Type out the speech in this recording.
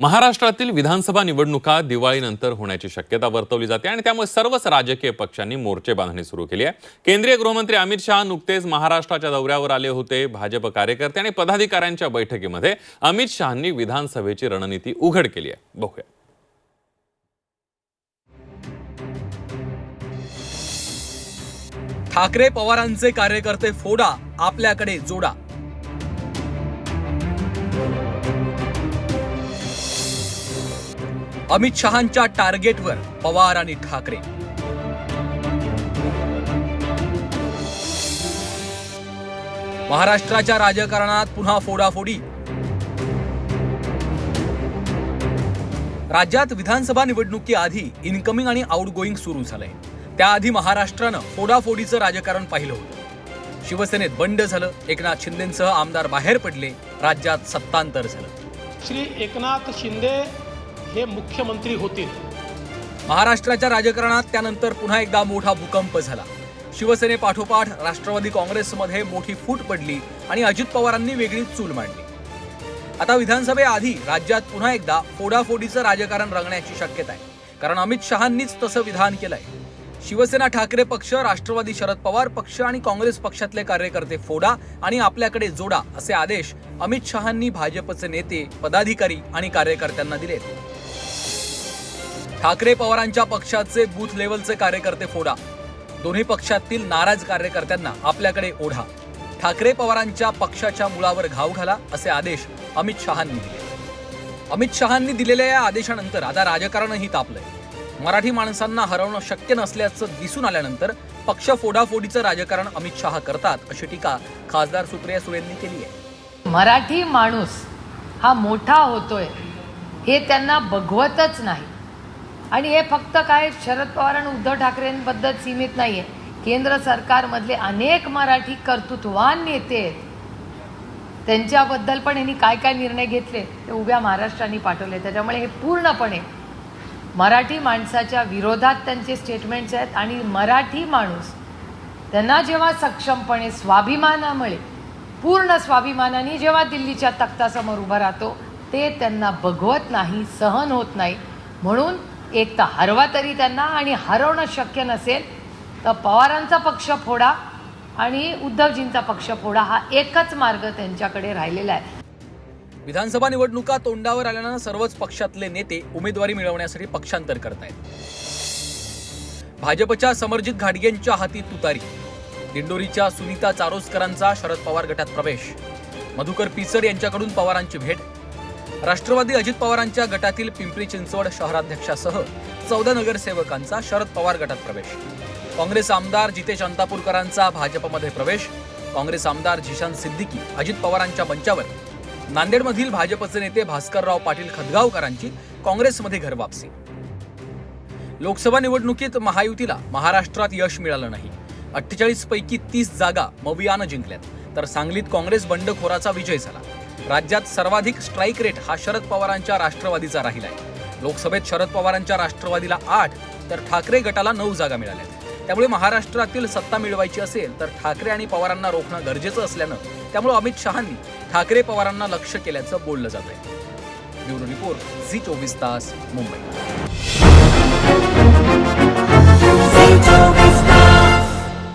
महाराष्ट्रातील विधानसभा निवडणुका दिवाळीनंतर होण्याची शक्यता वर्तवली जाते आणि त्यामुळे सर्वच राजकीय पक्षांनी मोर्चे बांधणी सुरू केली आहे. केंद्रीय गृहमंत्री अमित शहा नुकतेच महाराष्ट्राच्या दौऱ्यावर आले होते भाजप कार्यकर्ते आणि पदाधिकाऱ्यांच्या बैठकीमध्ये अमित शहांनी विधानसभेची रणनीती उघड केली आहे. बघूया. ठाकरे पवारांचे कार्यकर्ते फोडा आपल्याकडे जोडा. अमित शहांच्या टार्गेटवर पवार आणि ठाकरे. महाराष्ट्राच्या राजकारणात पुन्हा फोडाफोडी. राज्यात विधानसभा निवडणुकीआधी इनकमिंग आणि आउटगोईंग सुरू झालंय त्याआधी महाराष्ट्रानं फोडाफोडीचं राजकारण पाहिलं होतं. शिवसेनेत बंड झालं एकनाथ शिंदेसह आमदार बाहेर पडले राज्यात सत्तांतर झालं. श्री एकनाथ शिंदे हे मुख्यमंत्री होतील. महाराष्ट्राच्या राजकारणात त्यानंतर पुन्हा एकदा मोठा भूकंप झाला. शिवसेनेपाठोपाठ राष्ट्रवादी काँग्रेसमध्ये मोठी फूट पडली आणि अजित पवारांनी वेगळी चूल मांडली. आता विधानसभेआधी राज्यात पुन्हा एकदा फोडाफोडीचं राजकारण रंगण्याची शक्यता आहे. कारण अमित शहांनीच तसं विधान केलंय. शिवसेना ठाकरे पक्ष राष्ट्रवादी शरद पवार पक्ष आणि काँग्रेस पक्षातले कार्यकर्ते फोडा आणि आपल्याकडे जोडा असे आदेश अमित शहांनी भाजपचे नेते पदाधिकारी आणि कार्यकर्त्यांना दिलेत. ठाकरे पवारांच्या पक्षाचे बूथ लेवलचे कार्यकर्ते फोडा. दोन्ही पक्षातील नाराज कार्यकर्त्यांना आपल्याकडे ओढा. ठाकरे पवारांच्या पक्षाच्या मुळावर घाव घाला असे आदेश अमित शहांनी दिले. अमित शहांनी दिलेल्या या आदेशानंतर आता राजकारणही तापलंय. मराठी माणसांना हरवणं शक्य नसल्याचं दिसून आल्यानंतर पक्ष फोडाफोडीचं राजकारण अमित शहा करतात अशी टीका खासदार सुप्रिया सुळेंनी केली आहे. मराठी माणूस हा मोठा होतोय हे त्यांना बघवतच नाही. आणि हे फक्त काय शरद पवार आणि उद्धव ठाकरेंबद्दल सीमित नाही आहे केंद्र सरकारमधले अनेक मराठी कर्तृत्वान नेते आहेत. त्यांच्याबद्दल पण यांनी काय काय निर्णय घेतले ते उभ्या महाराष्ट्राने पाठवले. त्याच्यामुळे हे पूर्णपणे मराठी माणसाच्या विरोधात त्यांचे स्टेटमेंट्स आहेत आणि मराठी माणूस त्यांना जेव्हा सक्षमपणे स्वाभिमानामुळे पूर्ण स्वाभिमानाने जेव्हा दिल्लीच्या तख्तासमोर उभा राहतो ते त्यांना बघवत नाही सहन होत नाही. म्हणून एक तर हरवा तरी त्यांना आणि हरवणं शक्य नसेल तर पवारांचा पक्ष फोडा आणि उद्धवजींचा पक्ष फोडा हा एकच मार्ग त्यांच्याकडे राहिलेला आहे. विधानसभा निवडणुका तोंडावर आल्यानं सर्वच पक्षातले नेते उमेदवारी मिळवण्यासाठी पक्षांतर करतायत. भाजपच्या समरजित घाटगेंच्या हाती तुतारी दिंडोरीच्या सुनीता चारोसकरांचा शरद पवार गटात प्रवेश. मधुकर पिचड यांच्याकडून पवारांची भेट राष्ट्रवादी अजित पवारांच्या गटातील पिंपरी चिंचवड शहराध्यक्षासह चौदा नगरसेवकांचा शरद पवार गटात प्रवेश. काँग्रेस आमदार जितेश अंतापूरकरांचा भाजपमध्ये प्रवेश. काँग्रेस आमदार झिशान सिद्दीकी अजित पवारांच्या मंचावर. नांदेडमधील भाजपचे नेते भास्करराव पाटील खदगावकरांची काँग्रेसमध्ये घरवापसी लोकसभा निवडणुकीत महायुतीला महाराष्ट्रात यश मिळालं नाही. अठ्ठेचाळीस पैकी तीस जागा मवियानं जिंकल्यात. तर सांगलीत काँग्रेस बंडखोराचा विजय झाला. राज्यात सर्वाधिक स्ट्राईक रेट हा शरद पवारांच्या राष्ट्रवादीचा राहिला आहे लोकसभेत शरद पवारांच्या राष्ट्रवादीला आठ तर ठाकरे गटाला नऊ जागा मिळाल्या. त्यामुळे महाराष्ट्रातील सत्ता मिळवायची असेल तर ठाकरे आणि पवारांना रोखणं गरजेचं असल्यानं त्यामुळे अमित शहांनी ठाकरे पवारांना लक्ष केल्याचं बोललं जात आहे ब्युरो रिपोर्ट झी चोवीस तास मुंबई.